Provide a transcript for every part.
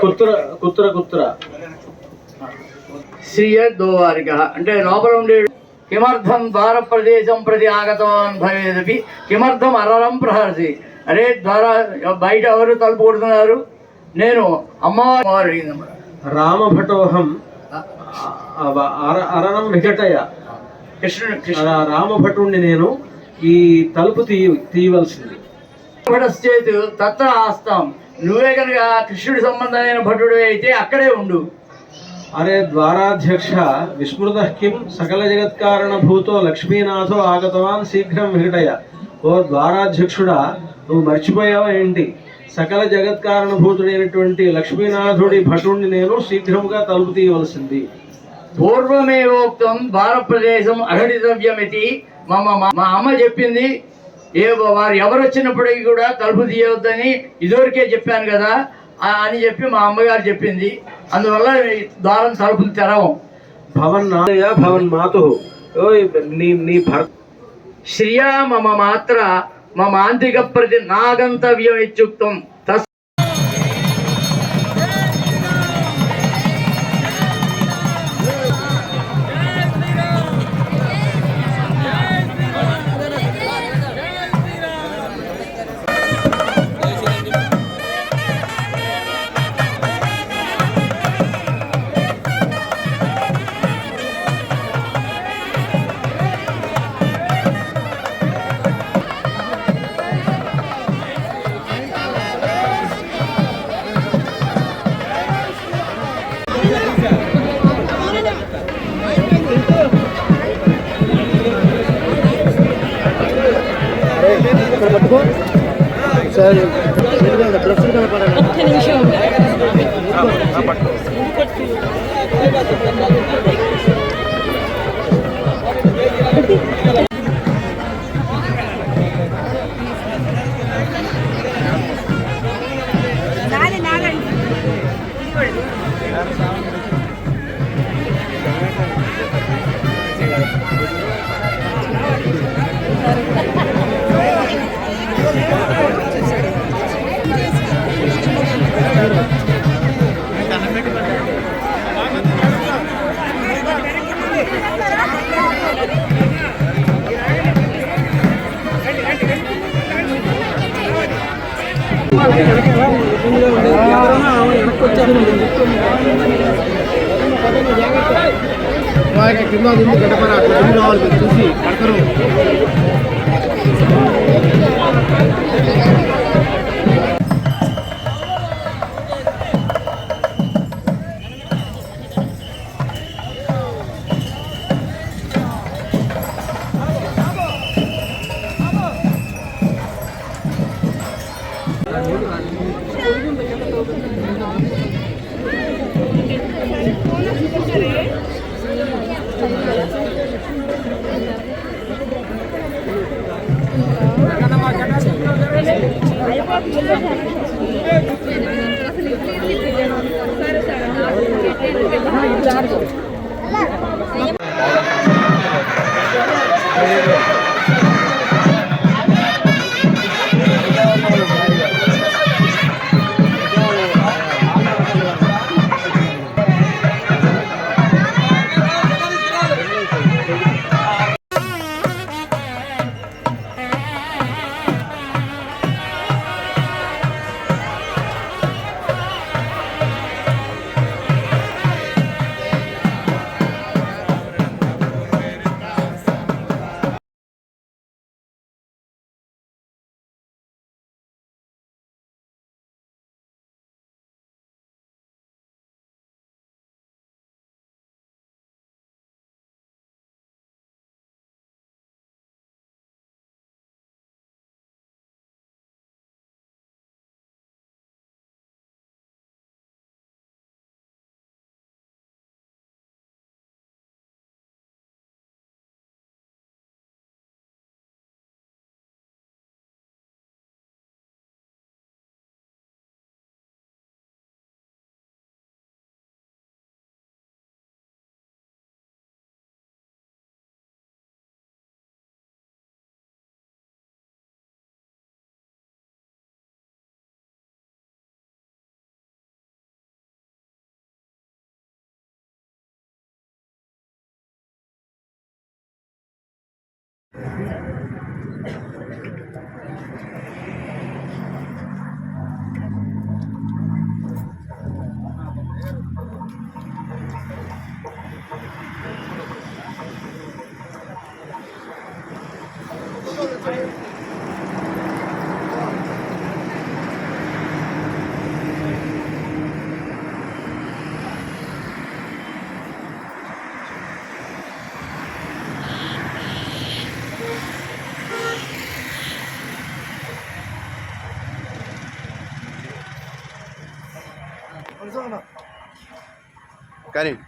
కుత్ర కుత్ర కుత్ర శ్రీయద్వారిక అంటే లోపల ఉండే కిమర్థం ద్వార ప్రదేశం ప్రతి ఆగతవాన్ భవేదపి. కిమర్థం అరరం ప్రహర్సి అరే ద్వార బయట ఎవరు తలుపు కొడుతున్నారు? నేను అమ్మవారు. రామభటోహం అరణం వికటయ కృష్ణుడు రామభటుణ్ణి నేను ఈ తలుపు తీయ తీయవలసింది. తత్ర ఆస్తాం నువ్వే కనుక కృష్ణుడి సంబంధమైన భటుడు అయితే అక్కడే ఉండు. అరే ద్వారాధ్యక్ష విస్మృత కిం? సకల జగత్కారణభూతో లక్ష్మీనాథో ఆగతవాన్ శీఘ్రం వికటయ ఓ ద్వారాధ్యక్షుడా నువ్వు మర్చిపోయావా ఏంటి? సకల జగత్కారణభూతుడైనటువంటి లక్ష్మీనాథుడి భటుణ్ణి నేను శీఘ్రముగా తలుపు తీయవలసింది. పూర్వమేవోక్తం భారతదేశం అఘటితవ్యమితి. మా- మా అమ్మ చెప్పింది ఏ వారు ఎవరు వచ్చినప్పటికీ కూడా తలుపు తీయవద్దని ఇదివరకే చెప్పాను కదా. అని చెప్పి మా అమ్మగారు చెప్పింది. అందువల్ల ద్వారం తలుపులు తెరవం. భవన్ నాయ భవన్ మాతు. నీ నీ భర్త శ్రియా మమ మాత్ర మమ ఆంతిక ప్రతి నాగంతవ్యం ఇత్యుక్తం. ఒక్క నిమిషం ఉండాలి కింద ఉంది గడపరా అట్లా రావాలి మీరు చూసి కడతారు Amen. Current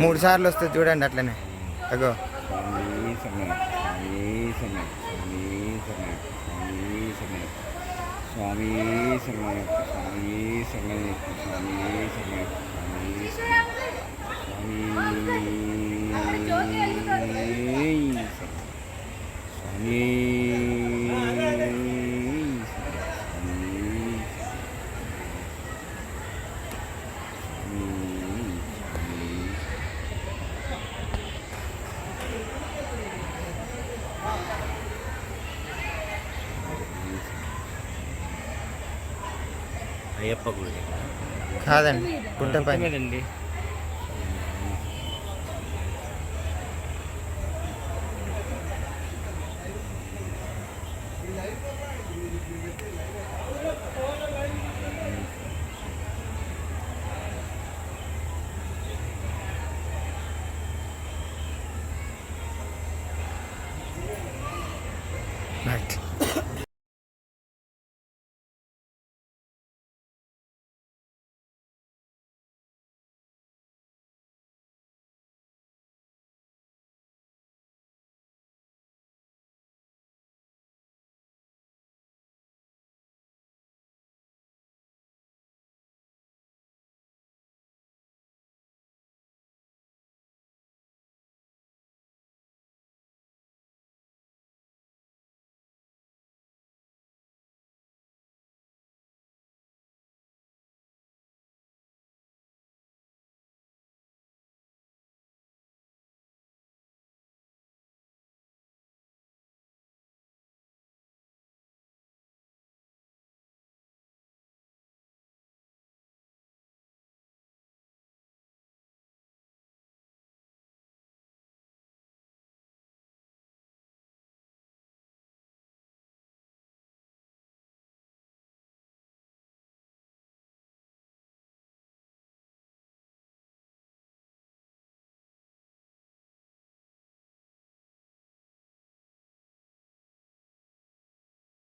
మూడు సార్లు వస్తుంది చూడండి అట్లనే అగో స్వామి స్వామి స్వామి అయ్యప్ప గుడి కాదండి